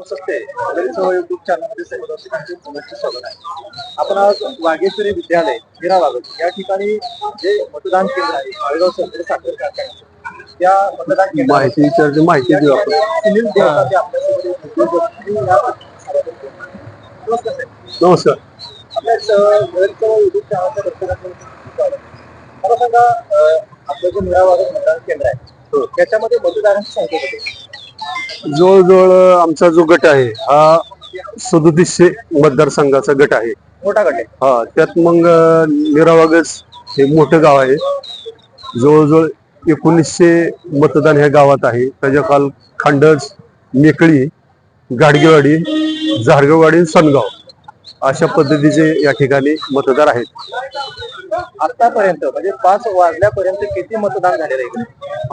असते युट्यूब चॅनलमध्ये सर्व दर्शकांचे पुनश्च स्वागत आहे आपण आज वागेश्वरी विद्यालय हिरा वागत या ठिकाणी जे मतदान केंद्र आहे माळेगाव सरकारी साखर कारखान्याचे त्या मतदान केंद्रावर माहिती देऊ आपण सुनील आपल्यासोबत. नमस्कार आपल्या युट्यूब चॅनलच्या. मला सांगा आपलं जे निरावागत मतदान केंद्र आहे त्याच्यामध्ये मतदारांची संख्या किती? जवळजवळ आमचा जो गट आहे हा सदोतीसशे मतदारसंघाचा गट आहे. मोठा गट आहे. हा त्यात मग निरावागस हे मोठं गाव आहे. जवळजवळ एकोणीसशे मतदान ह्या गावात आहे. त्याच्या काल खांडस मेकळी गाडगेवाडी झारगवाडी सनगाव. अशा पद्धतीचे या ठिकाणी मतदार आहेत. आतापर्यंत म्हणजे पाच वाजल्यापर्यंत किती मतदान झालेलं आहे?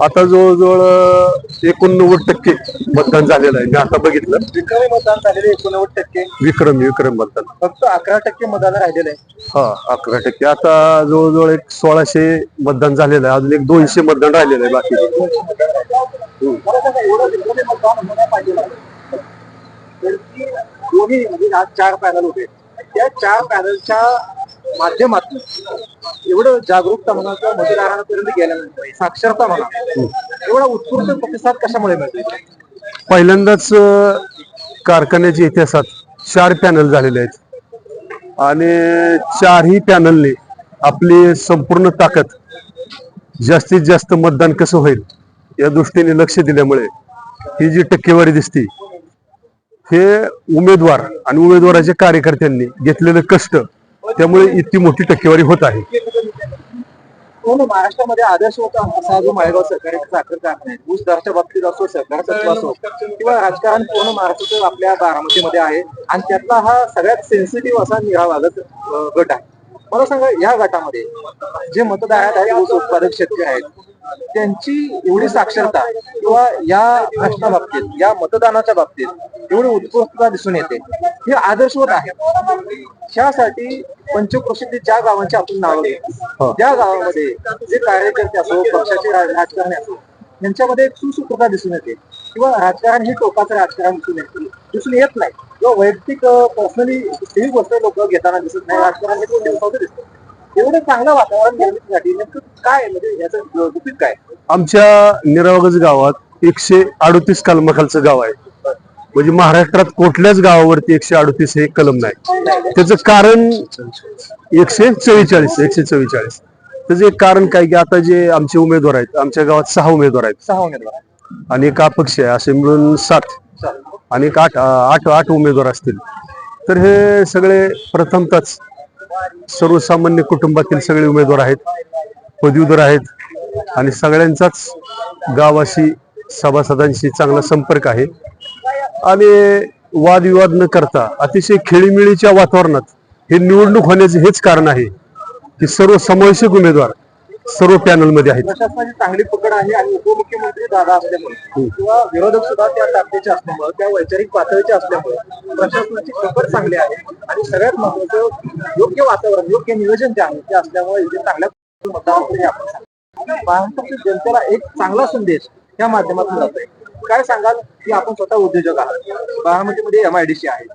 आता जवळजवळ एकोणनव्वद टक्के मतदान झालेलं आहे. मी आता बघितलं. विक्रमी मतदान झालेले एकोणनव्वद टक्के. विक्रम विक्रम मतदान. फक्त अकरा टक्के मतदान राहिलेलं आहे. हा अकरा टक्के. आता जवळजवळ एक सोळाशे मतदान झालेलं आहे. अजून एक दोनशे मतदान राहिलेलं आहे बाकी. मतदान राहिलेलं आहे. मला सांगा एवढं विक्रमी मतदान होण्या पाहिजे. दोन्ही म्हणजे आज चार पॅनल होते. त्या चार पॅनलच्या माध्यमातून एवढं जागरूकता म्हणा किंवा मतदारांपर्यंत गेल्यानंतर साक्षरता म्हणा एवढा उत्स्फूर्त प्रतिसाद कशामुळे मिळतो पहिल्यांदाच कारखान्याच्या इतिहासात चार पॅनल झालेले आहेत. आणि चारही पॅनलने आपली संपूर्ण ताकद जास्तीत जास्त मतदान कसं होईल या दृष्टीने लक्ष दिल्यामुळे ही जी टक्केवारी दिसते हे उमेदवार आणि उमेदवाराच्या कार्यकर्त्यांनी घेतलेलं कष्ट त्यामुळे इतकी मोठी टक्केवारी होत आहे. पूर्ण महाराष्ट्रामध्ये आदर्श होता? असा जो माळेगाव सहकारी साखर कारखाना आहे ऊस दराच्या बाबतीत असो सहकार तत्व असो किंवा राजकारण पूर्ण महाराष्ट्राचं आपल्या बारामतीमध्ये आहे आणि त्यातला हा सगळ्यात सेन्सिटिव्ह असा निरावागत गट आहे. मला सांगा या गटामध्ये जे मतदार आहेत ऊस उत्पादक शेतकरी आहेत त्यांची एवढी साक्षरता किंवा या प्रश्ना बाबतीत या मतदानाच्या बाबतीत एवढी उत्कृष्टता दिसून येते. हे आदर्शवत आहे. ह्यासाठी पंचक्रोशीतील ज्या गावांची आपण नावं घेतो त्या गावामध्ये जे कार्यकर्ते असो पक्षाचे राजकारणी असो यांच्यामध्ये एक सुसूत्रता दिसून येते. किंवा राजकारण हे टोकाचं राजकारण दिसून येते. दिसून येत नाही. किंवा वैयक्तिक पर्सनली ही गोष्ट लोक घेताना दिसत नाही. राजकारण हे दिसतं. एवढं चांगलं वातावरण निर्मितीसाठी नेमकं काय? म्हणजे याचं काय आमच्या निरावगज गावात एकशे अडोतीस कलमाखालचं गाव आहे. म्हणजे महाराष्ट्रात कुठल्याच गावावरती एकशे अडोतीस हे कलम नाही. त्याचं कारण एकशे चव्वेचाळीस एकशे चव्वेचाळीस. त्याचं एक कारण काय की आता जे आमचे उमेदवार आहेत आमच्या गावात सहा उमेदवार आहेत. सहा उमेदवार आणि एक अपक्ष आहे असे मिळून सात. आणि एक आठ आठ आठ उमेदवार असतील. तर हे सगळे प्रथमतच सर्वसामान्य कुटुंबातील सगळे उमेदवार आहेत पदवीधर आहेत आणि सगळ्यांचाच गावाशी सभासदांशी चांगला संपर्क आहे. आणि वादविवाद न करता अतिशय खेळीमेळीच्या वातावरणात हे निवडणूक होण्याचे हेच कारण आहे की सर्व समावेशक उमेदवार सर्व पॅनलमध्ये आहेत. प्रशासनाची चांगली पकड आहे आणि उपमुख्यमंत्री दादा असल्यामुळे किंवा विरोधक सुद्धा त्या ताकदीचे असल्यामुळे त्या वैचारिक पातळीचे असल्यामुळे प्रशासनाची पकड चांगली आहे आणि सगळ्यात महत्वाचं योग्य वातावरण योग्य नियोजन जे आहे ते असल्यामुळे इथे चांगल्या मतदान होईल हे आपण. महाराष्ट्रातील जनतेला एक चांगला संदेश या माध्यमातून जातोय. काय सांगाल की आपण स्वतः उद्योजक आहात? बारामतीमध्ये एमआयडीसी आहे.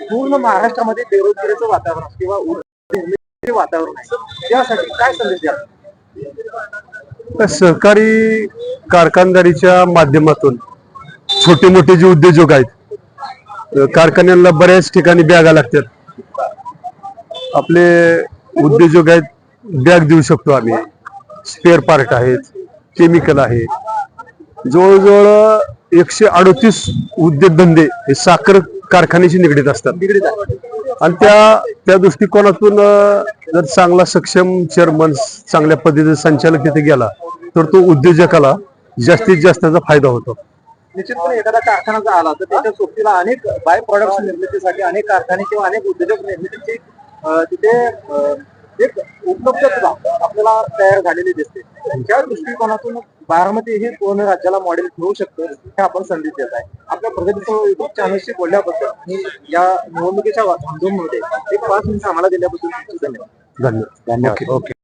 पूर्ण महाराष्ट्रामध्ये बेरोजगारीचं वातावरण किंवा उद्योजकतेचे वातावरण आहे. त्यासाठी काय संदेश तर सहकारी कारखानदारीच्या माध्यमातून छोटे मोठे जे उद्योजक आहेत कारखान्यांना बऱ्याच ठिकाणी बॅगा लागतात. आपले उद्योजक आहेत बॅग देऊ शकतो आम्ही. स्पेअर पार्ट आहेत केमिकल आहे. जवळजवळ एकशे अडोतीस उद्योगधंदे हे साखर कारखान्याशी निगडीत असतात. निगडीत आणि त्या त्या दृष्टिकोनातून जर चांगला सक्षम चेअरमन चांगल्या पद्धतीचा संचालक तिथे गेला तर तो उद्योजकाला जास्तीत जास्त त्याचा फायदा होतो. निश्चितपणे एखादा कारखाना जर आला तर त्याच्या सोबतीला अनेक बाय प्रॉडक्ट निर्मितीसाठी अनेक कारखाने किंवा अनेक उद्योजक निर्मितीची तिथे एक उपलब्धता आपल्याला तयार झालेली दिसते. त्या दृष्टिकोनातून बारामती हे पूर्ण राज्याला मॉडेल ठेवू शकतं हे आपण संदेश देत आहे. आपल्या प्रगतीचं युट्यूब चॅनलशी बोलल्याबद्दल आणि या निवडणुकीच्या धामधूममध्ये एक पाच मिनिट आम्हाला दिल्याबद्दल धन्यवाद. धन्यवाद. धन्यवाद. ओके.